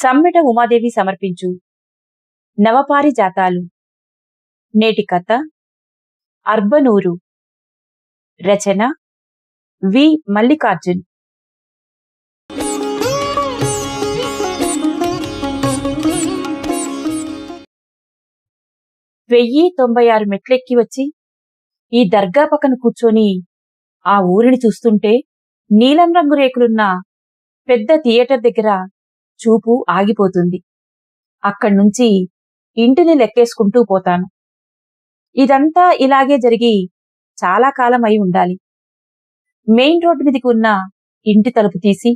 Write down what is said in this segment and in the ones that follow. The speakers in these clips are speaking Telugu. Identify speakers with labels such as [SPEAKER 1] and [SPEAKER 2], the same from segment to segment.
[SPEAKER 1] సమ్మెట ఉమాదేవి సమర్పించు. నవపారి జాతాలు నేటి కథ. అర్బనూరు. రచన. వి. మల్లికార్జున్. వెయ్యి తొంభై ఆరు మెట్లెక్కి వచ్చి ఈ దర్గా పక్కన కూర్చొని ఆ ఊరిని చూస్తుంటే నీలం రంగు రేకులున్న పెద్ద థియేటర్ దగ్గర చూపు ఆగిపోతుంది. అక్కడ్నుంచి ఇంటిని లెక్కేసుకుంటూ పోతాను. ఇదంతా ఇలాగే జరిగి చాలా కాలం అయి ఉండాలి. మెయిన్ రోడ్డు మీదకి ఉన్న ఇంటి తలుపు తీసి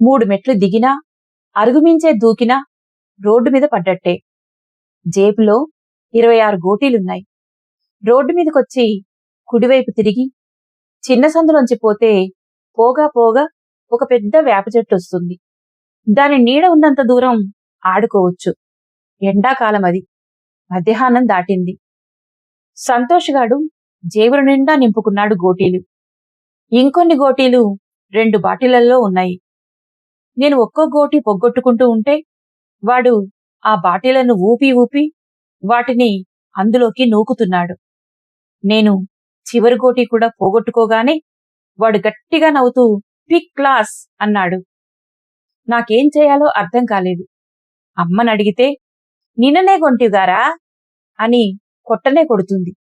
[SPEAKER 1] మూడు మెట్లు దిగినా అరుగుమించే దూకినా రోడ్డు మీద పడ్డట్టే. జేబులో ఇరవై ఆరు గోటీలున్నాయి. రోడ్డు మీదకొచ్చి కుడివైపు తిరిగి చిన్న సందులోంచి పోతే పోగా పోగా ఒక పెద్ద వేప చెట్టు వస్తుంది. దాని నీడ ఉన్నంత దూరం ఆడుకోవచ్చు. ఎండాకాలం అది. మధ్యాహ్నం దాటింది. సంతోష్గాడు జేబుల నిండా నింపుకున్నాడు గోటీలు. ఇంకొన్ని గోటీలు రెండు బాటిలల్లో ఉన్నాయి. నేను ఒక్కో గోటి పొగ్గొట్టుకుంటూ ఉంటే వాడు ఆ బాటిలను ఊపి ఊపి వాటిని అందులోకి నూకుతున్నాడు. నేను చివరి గోటి కూడా పోగొట్టుకోగానే వాడు గట్టిగా నవ్వుతూ పిక్ క్లాస్ అన్నాడు. నాకేం చేయాలో అర్థం కాలేదు. అమ్మని అడిగితే నిన్ననే కొంటిగారా అని కొట్టనే కొడుతుంది.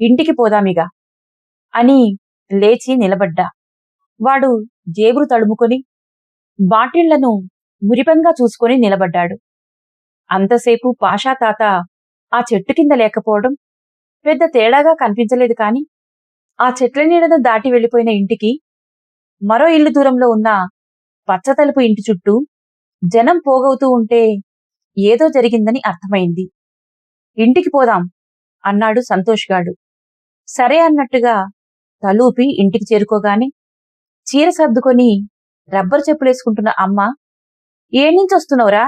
[SPEAKER 1] ఇంటికి పోదామిగా? అని లేచి నిలబడ్డా. వాడు జేబులు తడుముకొని బాటిళ్ళను మురిపంగా చూసుకొని నిలబడ్డాడు. అంతసేపు పాషా తాత ఆ చెట్టు కింద లేకపోవడం పెద్ద తేడాగా కనిపించలేదు కాని ఆ చెట్ల నీడను దాటి వెళ్ళిపోయిన ఇంటికి మరో ఇల్లు దూరంలో ఉన్న పచ్చతలుపు ఇంటి చుట్టూ జనం పోగవుతూ ఉంటే ఏదో జరిగిందని అర్థమైంది. ఇంటికి పోదాం అన్నాడు సంతోష్గాడు సరే అన్నట్టుగా తలూపి ఇంటికి చేరుకోగానే చీర సర్దుకొని రబ్బర్ చెప్పులేసుకుంటున్న అమ్మ ఏడ్నుంచి వస్తున్నావురా?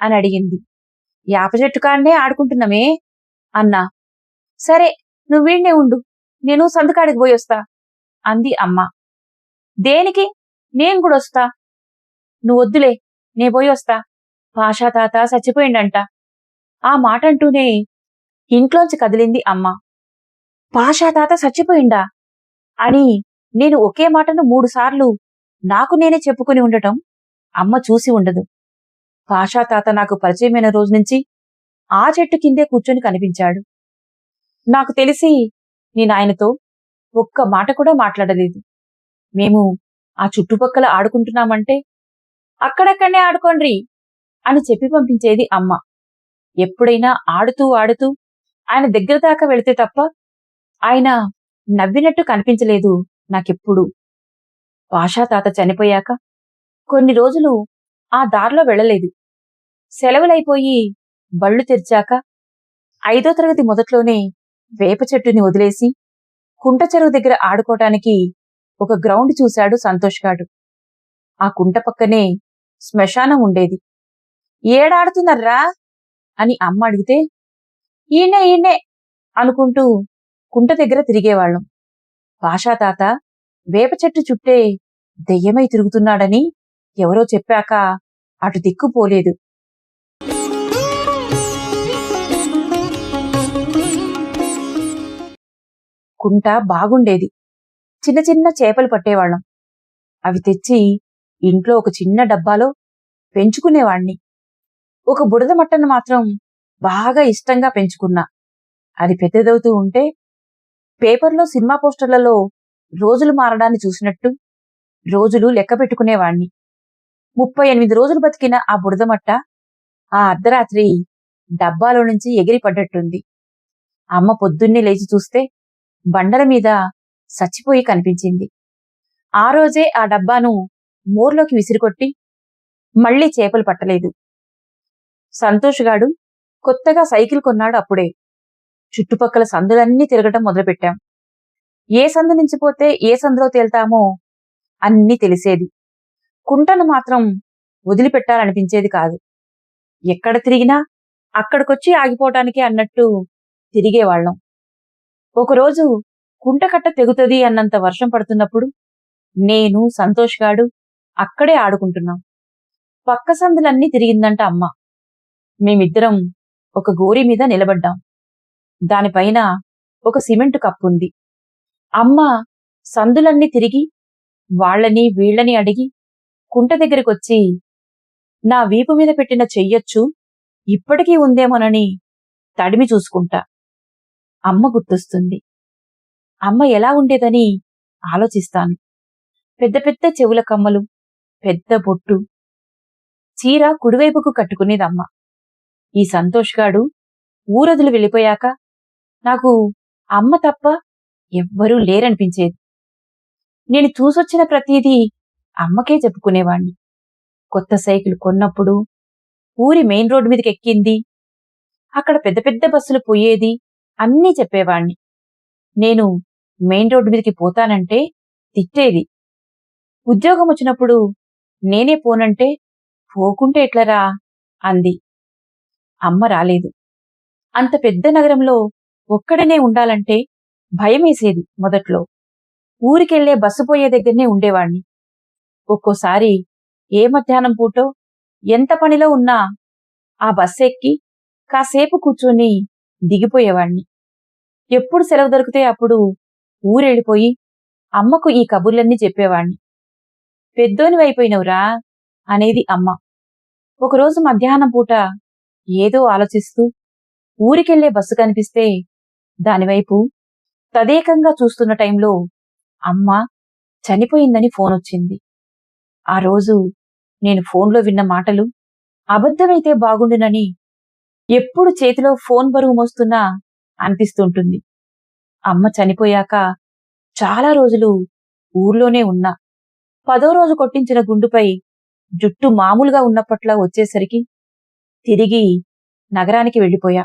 [SPEAKER 1] అని అడిగింది. యాప చెట్టు కాడనే ఆడుకుంటున్నామే అన్నా. సరే నువ్వీడ్నే ఉండు నేను సందుకాడికి పోయి వస్తా అంది అమ్మ. దేనికి? నేను కూడా వస్తా నువ్వు వద్దులే నే పోయి వస్తా. పాషా తాత చచ్చిపోయిండంట. ఆ మాట అంటూనే ఇంట్లోంచి కదిలింది అమ్మ. పాషా తాత చచ్చిపోయిండా? అని నేను ఒకే మాటను మూడుసార్లు నాకు నేనే చెప్పుకుని ఉండటం అమ్మ చూసి ఉండదు. పాషా తాత నాకు పరిచయమైన రోజు నుంచి ఆ చెట్టు కిందే కూర్చొని కనిపించాడు. నాకు తెలిసి నేను ఆయనతో ఒక్క మాట కూడా మాట్లాడలేదు. మేము ఆ చుట్టుపక్కల ఆడుకుంటున్నామంటే అక్కడక్కడనే ఆడుకోండ్రి అని చెప్పి పంపించేది అమ్మ. ఎప్పుడైనా ఆడుతూ ఆడుతూ ఆయన దగ్గర దాకా వెళితే తప్ప ఆయన నవ్వినట్టు కనిపించలేదు నాకెప్పుడు. పాషా తాత చనిపోయాక కొన్ని రోజులు ఆ దారిలో వెళ్ళలేదు. సెలవులైపోయి బళ్ళు తెరిచాక ఐదో తరగతి మొదట్లోనే వేప చెట్టుని వదిలేసి కుంట చెరువు దగ్గర ఆడుకోవటానికి ఒక గ్రౌండ్ చూశాడు సంతోష్గాడు ఆ కుంట పక్కనే శ్మశానం ఉండేది. ఏడాడుతున్నారా? అని అమ్మ అడిగితే ఈయనే ఈయనే అనుకుంటూ కుంట దగ్గర తిరిగేవాళ్ళం. పాషా తాత వేప చెట్టు చుట్టే దెయ్యమై తిరుగుతున్నాడని ఎవరో చెప్పాక అటు దిక్కుపోలేదు కుంట బాగుండేది. చిన్న చిన్న చేపలు పట్టేవాళ్ళం. అవి తెచ్చి ఇంట్లో ఒక చిన్న డబ్బాలో పెంచుకునేవాణ్ణి. ఒక బుడద మట్టను మాత్రం బాగా ఇష్టంగా పెంచుకున్నా. అది పెద్దదవుతూ ఉంటే పేపర్లో సినిమా పోస్టర్లలో రోజులు మారడాన్ని చూసినట్టు రోజులు లెక్క పెట్టుకునేవాణ్ణి. ముప్పై ఎనిమిది రోజులు బతికిన ఆ బురదమట్ట ఆ అర్ధరాత్రి డబ్బాలో నుంచి ఎగిరి పడ్డట్టుంది అమ్మ పొద్దున్నే లేచి చూస్తే బండల మీద చచ్చిపోయి కనిపించింది. ఆ రోజే ఆ డబ్బాను మోర్లోకి విసిరికొట్టి మళ్ళీ చేపలు పట్టలేదు. సంతోష్గాడు కొత్తగా సైకిల్ కొన్నాడు అప్పుడే. చుట్టుపక్కల సందులన్నీ తిరగటం మొదలుపెట్టాం. ఏ సందు నుంచి పోతే ఏ సందులో తేల్తామో అన్నీ తెలిసేది. కుంటను మాత్రం వదిలిపెట్టాలనిపించేది కాదు. ఎక్కడ తిరిగినా అక్కడికొచ్చి ఆగిపోవటానికే అన్నట్టు తిరిగేవాళ్ళం. ఒకరోజు కుంటకట్ట తెగుతుంది అన్నంత వర్షం పడుతున్నప్పుడు నేను సంతోష్గాడు అక్కడే ఆడుకుంటున్నాం. పక్క సందులన్నీ తిరిగిందంట అమ్మ. మేమిద్దరం ఒక గోరి మీద నిలబడ్డాం. దానిపైన ఒక సిమెంటు కప్పుంది. అమ్మ సందులన్నీ తిరిగి వాళ్ళని వీళ్ళని అడిగి కుంట దగ్గరికొచ్చి నా వీపు మీద పెట్టిన చెయ్యొచ్చు ఇప్పటికీ ఉందేమోనని తడిమి చూసుకుంటా. అమ్మ గుర్తొస్తుంది. అమ్మ ఎలా ఉండేదని ఆలోచిస్తాను. పెద్ద పెద్ద చెవుల కమ్మలు పెద్ద బొట్టు. చీర కుడివైపుకు కట్టుకునేదమ్మ. ఈ సంతోష్గాడు ఊరదులు వెళ్ళిపోయాక నాకు అమ్మ తప్ప ఎవ్వరూ లేరనిపించేది. నేను చూసొచ్చిన ప్రతిదీ అమ్మకే చెప్పుకునేవాణ్ణి. కొత్త సైకిల్ కొన్నప్పుడు ఊరి మెయిన్ రోడ్డు మీదకి ఎక్కింది అక్కడ పెద్ద పెద్ద బస్సులు పోయేది అన్నీ చెప్పేవాణ్ణి. నేను మెయిన్ రోడ్డు మీదకి పోతానంటే తిట్టేది. ఉద్యోగం వచ్చినప్పుడు నేనే పోనంటే పోకుంటే ఎట్లరా? అంది. అమ్మ రాలేదు. అంత పెద్ద నగరంలో ఒక్కడనే ఉండాలంటే భయమేసేది మొదట్లో. ఊరికెళ్ళే బస్సు పోయే దగ్గరనే ఉండేవాణ్ణి. ఒక్కోసారి ఏ మధ్యాహ్నం పూటో ఎంత పనిలో ఉన్నా ఆ బస్సు ఎక్కి కాసేపు కూర్చొని దిగిపోయేవాణ్ణి. ఎప్పుడు సెలవు దొరికితే అప్పుడు ఊరెళ్ళిపోయి అమ్మకు ఈ కబుర్లన్నీ చెప్పేవాణ్ణి. పెద్దోనివైపోయినవురా అనేది అమ్మ. ఒకరోజు మధ్యాహ్నం పూట ఏదో ఆలోచిస్తూ ఊరికెళ్ళే బస్సు కనిపిస్తే దానివైపు తదేకంగా చూస్తున్న టైంలో అమ్మ చనిపోయిందని ఫోన్ వచ్చింది ఆ రోజు నేను ఫోన్లో విన్న మాటలు అబద్ధమైతే బాగుండునని ఎప్పుడు చేతిలో ఫోన్ బరువు మోస్తున్నా అనిపిస్తుంటుంది. అమ్మ చనిపోయాక చాలా రోజులు ఊర్లోనే ఉన్నా. పదో రోజు కొట్టించిన గుండుపై జుట్టు మామూలుగా ఉన్నప్పట్లా వచ్చేసరికి తిరిగి నగరానికి వెళ్ళిపోయా.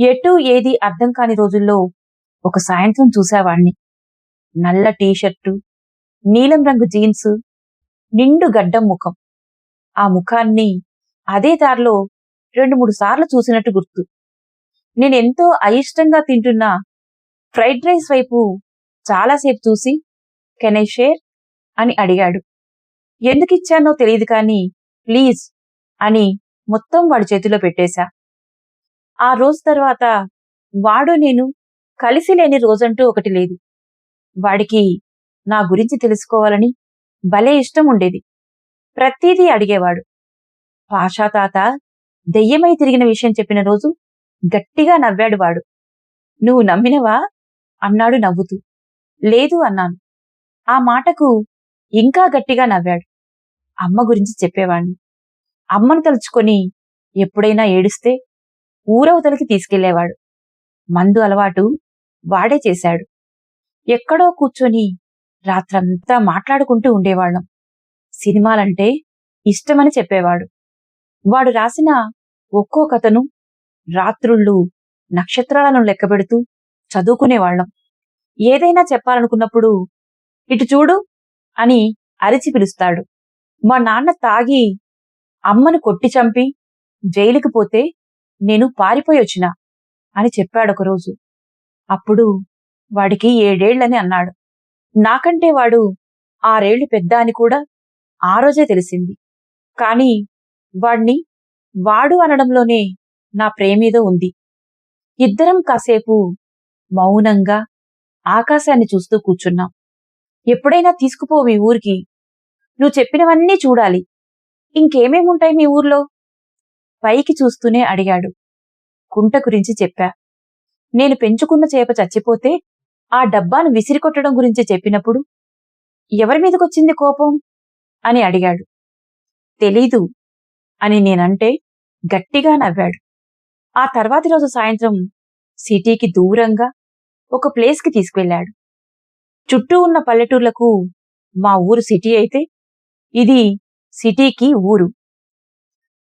[SPEAKER 1] ఎటు ఏది అర్థం కాని రోజుల్లో ఒక సాయంత్రం చూసేవాణ్ణి. నల్ల టీషర్టు నీలం రంగు జీన్స్ నిండు గడ్డం ముఖం. ఆ ముఖాన్ని అదే దారిలో రెండు మూడు సార్లు చూసినట్టు గుర్తు. నేనెంతో అయిష్టంగా తింటున్న ఫ్రైడ్ రైస్ వైపు చాలాసేపు చూసి కెన్ ఐ షేర్? అని అడిగాడు. ఎందుకిచ్చానో తెలియదు కానీ ప్లీజ్ అని మొత్తం వాడి చేతిలో పెట్టేశా. ఆ రోజు తర్వాత వాడు నేను కలిసి లేని రోజంటూ ఒకటి లేదు. వాడికి నా గురించి తెలుసుకోవాలని భలే ఇష్టం ఉండేది. ప్రతీదీ అడిగేవాడు. పాషా తాత దెయ్యమై తిరిగిన విషయం చెప్పిన రోజు గట్టిగా నవ్వాడు వాడు. నువ్వు నమ్మినవా? అన్నాడు నవ్వుతూ. లేదు అన్నాను. ఆ మాటకు ఇంకా గట్టిగా నవ్వాడు. అమ్మ గురించి చెప్పేవాణ్ణి. అమ్మను తలుచుకొని ఎప్పుడైనా ఏడిస్తే ఊరవతలకి తీసుకెళ్ళేవాడు. మందు అలవాటు వాడే చేశాడు. ఎక్కడో కూర్చొని రాత్రంతా మాట్లాడుకుంటూ ఉండేవాళ్ళం. సినిమాలంటే ఇష్టమని చెప్పేవాడు. వాడు రాసిన ఒక్కో కథను రాత్రుళ్ళు నక్షత్రాలను లెక్కబెడుతూ చదువుకునేవాళ్ళం ఏదైనా చెప్పాలనుకున్నప్పుడు ఇటు చూడు అని అరిచి పిలుస్తాడు. మా నాన్న తాగి అమ్మను కొట్టి చంపి జైలుకి పోతే నేను పారిపోయి వచ్చిన అని చెప్పాడు ఒకరోజు. అప్పుడు వాడికి ఏడేళ్ళని అన్నాడు. నాకంటే వాడు ఆరేళ్ళు పెద్ద అని కూడా ఆ రోజే తెలిసింది. కాని వాణ్ణి వాడు అనడంలోనే నా ప్రేమేదో ఉంది. ఇద్దరం కాసేపు మౌనంగా ఆకాశాన్ని చూస్తూ కూర్చున్నాం. ఎప్పుడైనా తీసుకుపో మీ ఊరికి. నువ్వు చెప్పినవన్నీ చూడాలి. ఇంకేమేముంటాయి మీ ఊర్లో? పైకి చూస్తూనే అడిగాడు. కుంట గురించి చెప్పా. నేను పెంచుకున్న చేప చచ్చిపోతే ఆ డబ్బాను విసిరికొట్టడం గురించి చెప్పినప్పుడు ఎవరి మీదకొచ్చింది కోపం? అని అడిగాడు. తెలీదు అని నేనంటే గట్టిగా నవ్వాడు. ఆ తర్వాతి రోజు సాయంత్రం సిటీకి దూరంగా ఒక ప్లేస్కి తీసుకువెళ్ళాడు చుట్టూ ఉన్న పల్లెటూర్లకు మా ఊరు సిటీ అయితే ఇది సిటీకి ఊరు.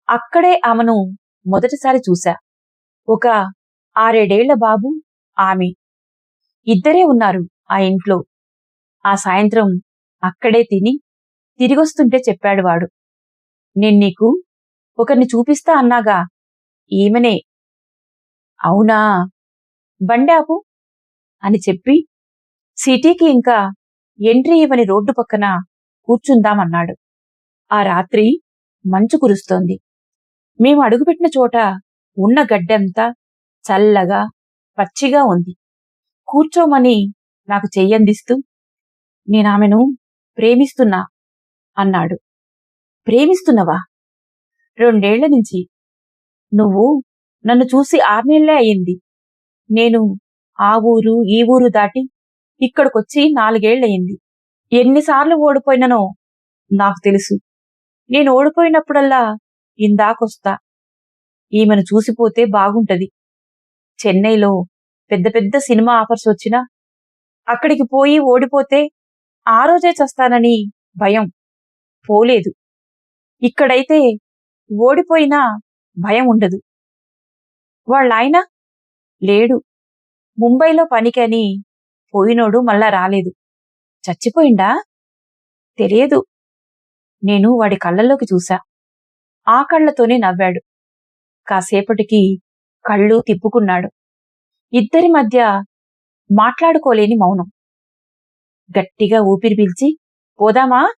[SPEAKER 1] అక్కడే ఆమెను మొదటిసారి చూశా. ఒక ఆరేడేళ్ళ బాబు ఆమె. ఇద్దరే ఉన్నారు ఆ ఇంట్లో. ఆ సాయంత్రం అక్కడే తిని తిరిగొస్తుంటే చెప్పాడు వాడు. నేను నీకు ఒకరిని చూపిస్తా అన్నాగా ఈమెనే. అవునా? బండాపు? అని చెప్పి సిటీకి ఇంకా ఎంట్రీ ఇవ్వని రోడ్డు పక్కన కూర్చుందామన్నాడు. ఆ రాత్రి మంచు కురుస్తోంది. మేము అడుగుపెట్టిన చోట ఉన్న గడ్డంతా చల్లగా పచ్చిగా ఉంది. కూర్చోమని నాకు చెయ్యందిస్తూ నేనామెను ప్రేమిస్తున్నా అన్నాడు. ప్రేమిస్తున్నవా? రెండేళ్ళ నుంచి నువ్వు నన్ను చూసి ఆర్నెళ్ళే అయింది నేను ఆ ఊరు ఈ ఊరు దాటి ఇక్కడికొచ్చి నాలుగేళ్ళయింది ఎన్నిసార్లు ఓడిపోయిననో నాకు తెలుసు. నేను ఓడిపోయినప్పుడల్లా ఇందాకొస్తా. ఈమెను చూసిపోతే బాగుంటది. చెన్నైలో పెద్ద పెద్ద సినిమా ఆఫర్స్ వచ్చినా అక్కడికి పోయి ఓడిపోతే ఆ రోజే చస్తానని భయం పోలేదు. ఇక్కడైతే ఓడిపోయినా భయం ఉండదు. వాళ్ళాయన లేడు. ముంబైలో పనికని పోయినోడు మళ్ళా రాలేదు. చచ్చిపోయిండా? తెలియదు. నేను వాడి కళ్ళల్లోకి చూశా. ఆ కళ్ళతోనే నవ్వాడు. కాసేపటికి కళ్ళు తిప్పుకున్నాడు. ఇద్దరి మధ్య మాట్లాడుకోలేని మౌనం. గట్టిగా ఊపిరి పీల్చి పోదామా?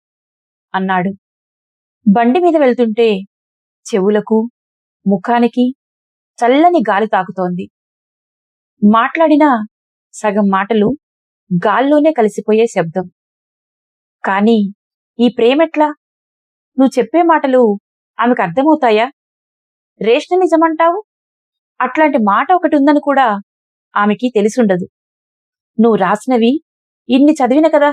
[SPEAKER 1] అన్నాడు. బండి మీద వెళ్తుంటే చెవులకు ముఖానికి చల్లని గాలి తాకుతోంది. మాట్లాడిన సగం మాటలు గాల్లోనే కలిసిపోయే శబ్దం. కాని ఈ ప్రేమెట్లా? నువ్వు చెప్పే మాటలు ఆమెకు అర్థమవుతాయా? రేష్ణ నిజమంటావు? అట్లాంటి మాట ఒకటి ఉందని కూడా ఆమెకి తెలిసుండదు. నువ్వు రాసినవి ఇన్ని చదివిన కదా?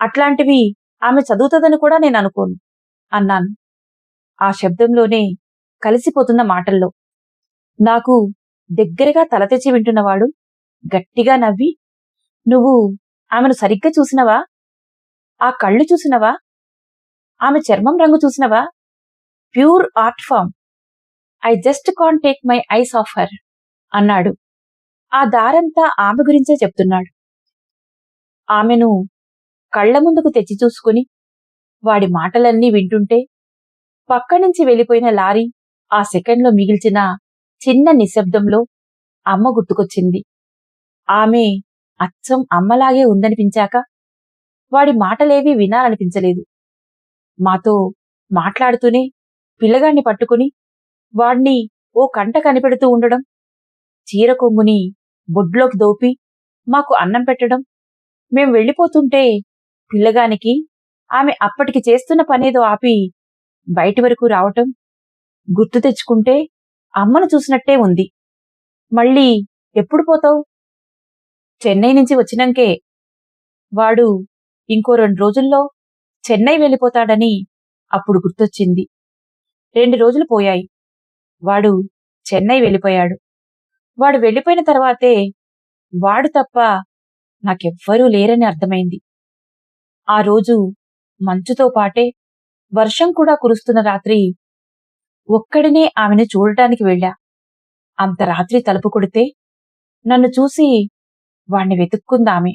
[SPEAKER 1] అట్లాంటివి ఆమె చదువుతుందని కూడా నేను అనుకోను అన్నాను. ఆ శబ్దంలోనే కలిసిపోతున్న మాటల్లో. నాకు దగ్గరగా తల తెచ్చి వింటున్నవాడు గట్టిగా నవ్వి నువ్వు ఆమెను సరిగ్గా చూసినవా? ఆ కళ్ళు చూసినవా? ఆమె చర్మం రంగు చూసినవా? Pure art form. I just can't take my eyes off her అన్నాడు. ఆ దారంతా ఆమె గురించే చెప్తున్నాడు. ఆమెను కళ్ళ ముందుకు తెచ్చి చూసుకుని వాడి మాటలన్నీ వింటుంటే పక్క నుంచి వెళ్ళిపోయిన లారీ ఆ సెకండ్లో మిగిల్చిన చిన్న నిశ్శబ్దంలో అమ్మ గుర్తుకొచ్చింది. ఆమె అచ్చం అమ్మలాగే ఉందనిపించాక వాడి మాటలేవి వినాలనిపించలేదు. మాతో మాట్లాడుతూనే పిల్లగాన్ని పట్టుకుని వాణ్ణి ఓ కంట కనిపెడుతూ ఉండడం చీర కొంగుని బొడ్లోకి దోపి మాకు అన్నం పెట్టడం మేం వెళ్ళిపోతుంటే పిల్లగానికి ఆమె అప్పటికి చేస్తున్న పనేదో ఆపి బయటి వరకు రావటం గుర్తు తెచ్చుకుంటే అమ్మను చూసినట్టే ఉంది. మళ్ళీ ఎప్పుడు పోతావు? చెన్నై నుంచి వచ్చినంకే వాడు ఇంకో రెండు రోజుల్లో చెన్నై వెళ్ళిపోతాడని అప్పుడు గుర్తొచ్చింది. రెండు రోజులు పోయాయి. వాడు చెన్నై వెళ్ళిపోయాడు. వాడు వెళ్ళిపోయిన తర్వాతే వాడు తప్ప నాకెవ్వరూ లేరని అర్థమైంది. ఆ రోజు మంచుతో పాటే వర్షం కూడా కురుస్తున్న రాత్రి ఒక్కడినే ఆమెను చూడటానికి వెళ్ళా. అంత రాత్రి తలుపు కొడితే నన్ను చూసి వాణ్ణి వెతుక్కుందామె.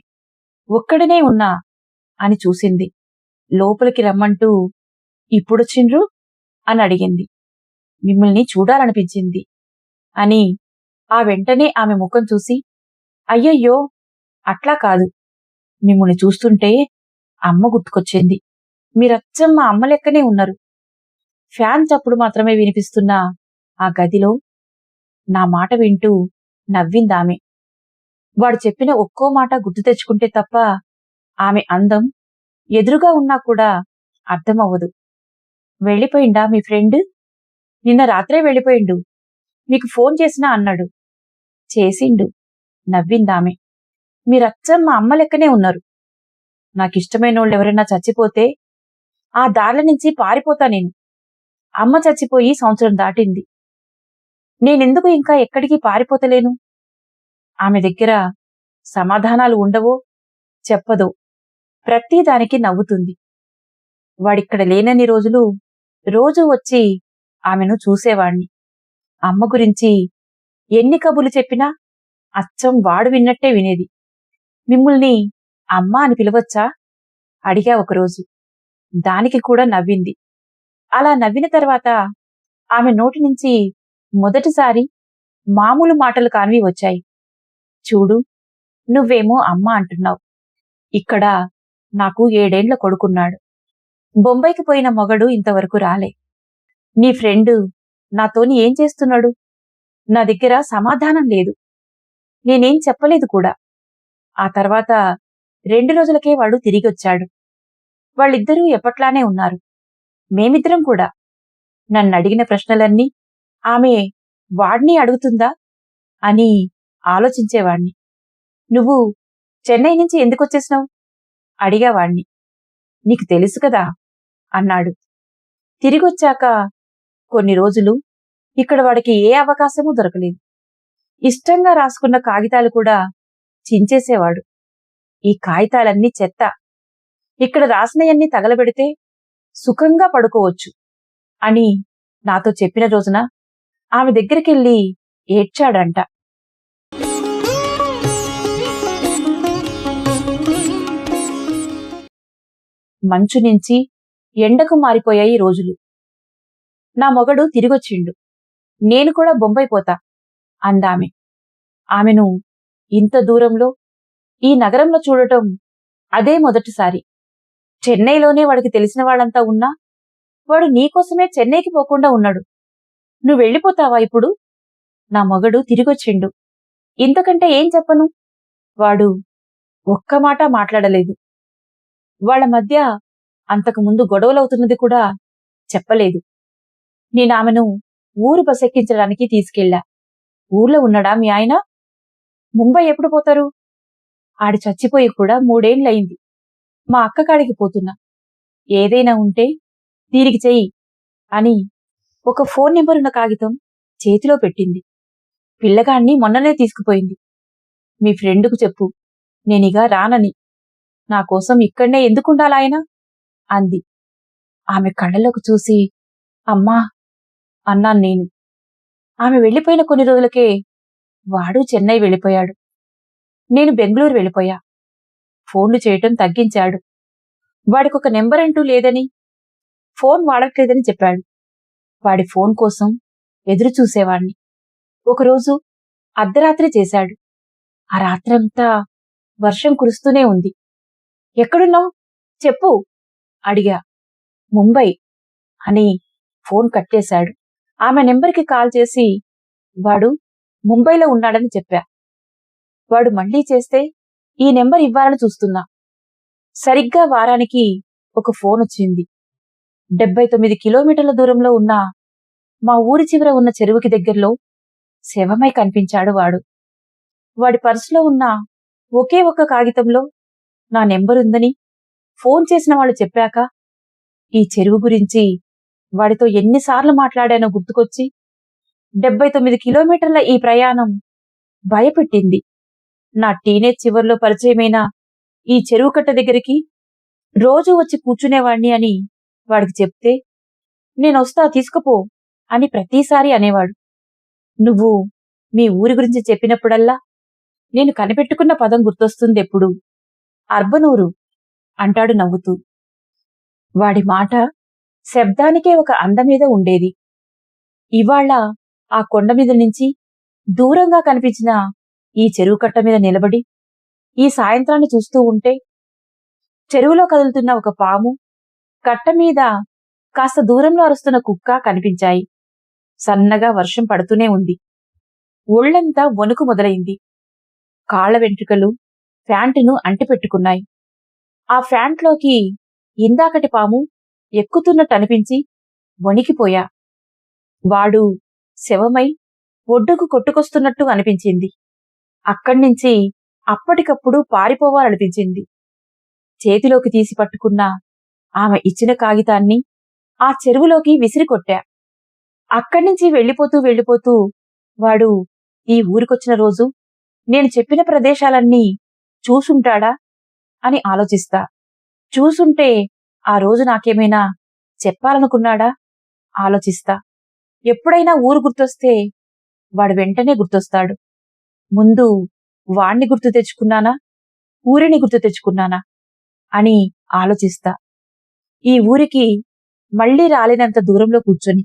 [SPEAKER 1] ఒక్కడినే ఉన్నా అని చూసింది. లోపలికి రమ్మంటూ ఇప్పుడొచ్చిండ్రు అని అడిగింది. మిమ్మల్ని చూడాలనిపించింది అని ఆ వెంటనే ఆమె ముఖం చూసి అయ్యయ్యో అట్లా కాదు. మిమ్మల్ని చూస్తుంటే అమ్మ గుర్తుకొచ్చింది. మీరచ్చం మా అమ్మ లెక్కనే ఉన్నారు. ఫ్యాన్ చప్పుడు మాత్రమే వినిపిస్తున్న ఆ గదిలో నా మాట వింటూ నవ్విందామె. వాడు చెప్పిన ఒక్కో మాట గుర్తు తెచ్చుకుంటే తప్ప ఆమె అందం ఎదురుగా ఉన్నా కూడా అర్థమవ్వదు. వెళ్ళిపోయిండా మీ ఫ్రెండ్? నిన్న రాత్రే వెళ్ళిపోయిండు. మీకు ఫోన్ చేసినా అన్నాడు. చేసిండు. నవ్విందామె. మీరచ్చం మా అమ్మ లెక్కనే ఉన్నారు. నాకిష్టమైన వాళ్ళు ఎవరైనా చచ్చిపోతే ఆ దారిల నుంచి పారిపోతా నేను. అమ్మ చచ్చిపోయి సంవత్సరం దాటింది. నేనెందుకు ఇంకా ఎక్కడికి పారిపోతలేను? ఆమె దగ్గర సమాధానాలు ఉండవో చెప్పదో ప్రతిదానికి నవ్వుతుంది. వాడిక్కడ లేనన్ని రోజులు రోజు వచ్చి ఆమెను చూసేవాణ్ణి. అమ్మ గురించి ఎన్ని కబులు చెప్పినా అచ్చం వాడు విన్నట్టే వినేది. మిమ్మల్ని అమ్మ అని పిలవచ్చా? అడిగా ఒకరోజు. దానికి కూడా నవ్వింది. అలా నవ్విన తర్వాత ఆమె నోటి నుంచి మొదటిసారి మామూలు మాటలు కానివి వచ్చాయి. చూడు నువ్వేమో అమ్మ అంటున్నావు. ఇక్కడ నాకు ఏడేండ్ల కొడుకున్నాడు. బొంబాయికి పోయిన మొగడు ఇంతవరకు రాలే. నీ ఫ్రెండు నాతోని ఏం చేస్తున్నాడు? నా దగ్గర సమాధానం లేదు. నేనేం చెప్పలేదు కూడా. ఆ తర్వాత రెండు రోజులకే వాడు తిరిగొచ్చాడు. వాళ్ళిద్దరూ ఎప్పట్లానే ఉన్నారు. మేమిద్దరం కూడా. నన్ను అడిగిన ప్రశ్నలన్నీ ఆమె వాడిని అడుగుతుందా అని ఆలోచించేవాణ్ణి. నువ్వు చెన్నై నుంచి ఎందుకు వచ్చేసినావు అడిగావాణ్ణి. నీకు తెలుసు కదా అన్నాడు. తిరిగొచ్చాక కొన్ని రోజులు ఇక్కడ వాడికి ఏ అవకాశమూ దొరకలేదు. ఇష్టంగా రాసుకున్న కాగితాలు కూడా చించేసేవాడు. ఈ కాగితాలన్నీ చెత్త. ఇక్కడ రాసినయన్నీ తగలబెడితే సుఖంగా పడుకోవచ్చు. అని నాతో చెప్పిన రోజున ఆమె దగ్గరికెళ్ళి ఏడ్చాడంట. మంచు నుంచి ఎండకు మారిపోయాయి రోజులు. నా మొగడు తిరిగొచ్చిండు. నేను కూడా బొంబైపోతా పోతా అందామె. ఆమెను ఇంత దూరంలో ఈ నగరంలో చూడటం అదే మొదటిసారి. చెన్నైలోనే వాడికి తెలిసిన వాళ్ళంతా ఉన్నా వాడు నీకోసమే చెన్నైకి పోకుండా ఉన్నాడు. నువ్వు వెళ్ళిపోతావా ఇప్పుడు? నా మగడు తిరిగొచ్చిండు. ఇంతకంటే ఏం చెప్పను? వాడు ఒక్క మాట మాట్లాడలేదు. వాళ్ళ మధ్య అంతకు ముందు గొడవలవుతున్నది కూడా చెప్పలేదు. నేనామెను ఊరు బసెక్కించడానికి తీసుకెళ్ళా. ఊర్లో ఉన్నాడా మీ ఆయన? ముంబై ఎప్పుడు పోతారు? ఆడి చచ్చిపోయి కూడా మూడేండ్లయింది. మా అక్క కాడికి పోతున్నా. ఏదైనా ఉంటే దీనికి చెయ్యి అని ఒక ఫోన్ నెంబర్ ఉన్న కాగితం చేతిలో పెట్టింది. పిల్లగాన్ని మొన్ననే తీసుకుపోయింది. మీ ఫ్రెండుకు చెప్పు నేనిగా రానని. నా కోసం ఇక్కడనే ఎందుకుండాలాయన అంది. ఆమె కళ్ళలోకి చూసి అమ్మా అన్నాను నేను. ఆమె వెళ్ళిపోయిన కొన్ని రోజులకే వాడు చెన్నై వెళ్ళిపోయాడు. నేను బెంగళూరు వెళ్ళిపోయా. ఫోన్లు చేయటం తగ్గించాడు. వాడికొక నెంబర్ అంటూ లేదని ఫోన్ వాడట్లేదని చెప్పాడు. వాడి ఫోన్ కోసం ఎదురు చూసేవాణ్ణి. ఒకరోజు అర్ధరాత్రి చేశాడు. ఆ రాత్రంతా వర్షం కురుస్తూనే ఉంది. ఎక్కడున్నావు? చెప్పు అడిగా. ముంబై అని ఫోన్ కట్టేశాడు. ఆమె నెంబర్కి కాల్ చేసి వాడు ముంబైలో ఉన్నాడని చెప్పా. వాడు మళ్ళీ చేస్తే ఈ నెంబర్ ఇవ్వాలని చూస్తున్నా. సరిగ్గా వారానికి ఒక ఫోన్ వచ్చింది. డెబ్బై తొమ్మిది కిలోమీటర్ల దూరంలో ఉన్న మా ఊరి చివర ఉన్న చెరువుకి దగ్గరలో శవమై కనిపించాడు వాడు. వాడి పర్సులో ఉన్న ఒకే ఒక్క కాగితంలో నా నెంబరుందని ఫోన్ చేసిన వాళ్ళు చెప్పాక ఈ చెరువు గురించి వాడితో ఎన్నిసార్లు మాట్లాడానో గుర్తుకొచ్చి డెబ్బై తొమ్మిది కిలోమీటర్ల ఈ ప్రయాణం భయపెట్టింది. నా టీనేజ్ చివర్లో పరిచయమైన? ఈ చెరువు కట్ట దగ్గరికి రోజూ వచ్చి కూర్చునేవాణ్ణి అని వాడికి చెప్తే నేనొస్తా తీసుకుపో అని ప్రతిసారి అనేవాడు. నువ్వు మీ ఊరి గురించి చెప్పినప్పుడల్లా నేను కనిపెట్టుకున్న పదం గుర్తొస్తుంది ఎప్పుడు అర్బనూరు అంటాడు నవ్వుతూ. వాడి మాట శబ్దానికే ఒక అందమీద ఉండేది. ఇవాళ ఆ కొండ మీద నుంచి దూరంగా కనిపించిన ఈ చెరువు కట్ట మీద నిలబడి ఈ సాయంత్రాన్ని చూస్తూ ఉంటే చెరువులో కదులుతున్న ఒక పాము కట్ట మీద కాస్త దూరంలో అరుస్తున్న కుక్క కనిపించాయి. సన్నగా వర్షం పడుతూనే ఉంది. ఒళ్ళంతా వణుకు మొదలైంది. కాళ్ళ వెంట్రుకలు ఫ్యాంటును అంటిపెట్టుకున్నాయి. ఆ ఫ్యాంట్లోకి ఇందాకటి పాము ఎక్కుతున్నట్టు అనిపించి వణికిపోయా. వాడు శవమై ఒడ్డుకు కొట్టుకొస్తున్నట్టు అనిపించింది. అక్కడ్నించి అప్పటికప్పుడు పారిపోవాలనిపించింది. చేతిలోకి తీసి పట్టుకున్న ఆమె ఇచ్చిన కాగితాన్ని ఆ చెరువులోకి విసిరికొట్టా. అక్కడ్నించి వెళ్ళిపోతూ వెళ్ళిపోతూ వాడు ఈ ఊరికొచ్చిన రోజు నేను చెప్పిన ప్రదేశాలన్నీ చూసుంటాడా అని ఆలోచిస్తా. చూసుంటే ఆ రోజు నాకేమైనా చెప్పాలనుకున్నాడా? ఆలోచిస్తా. ఎప్పుడైనా ఊరు గుర్తొస్తే వాడు వెంటనే గుర్తొస్తాడు. ముందు వాణ్ణి గుర్తు తెచ్చుకున్నానా? ఊరిని గుర్తు తెచ్చుకున్నానా? అని ఆలోచిస్తా. ఈ ఊరికి మళ్ళీ రాలేనంత దూరంలో కూర్చొని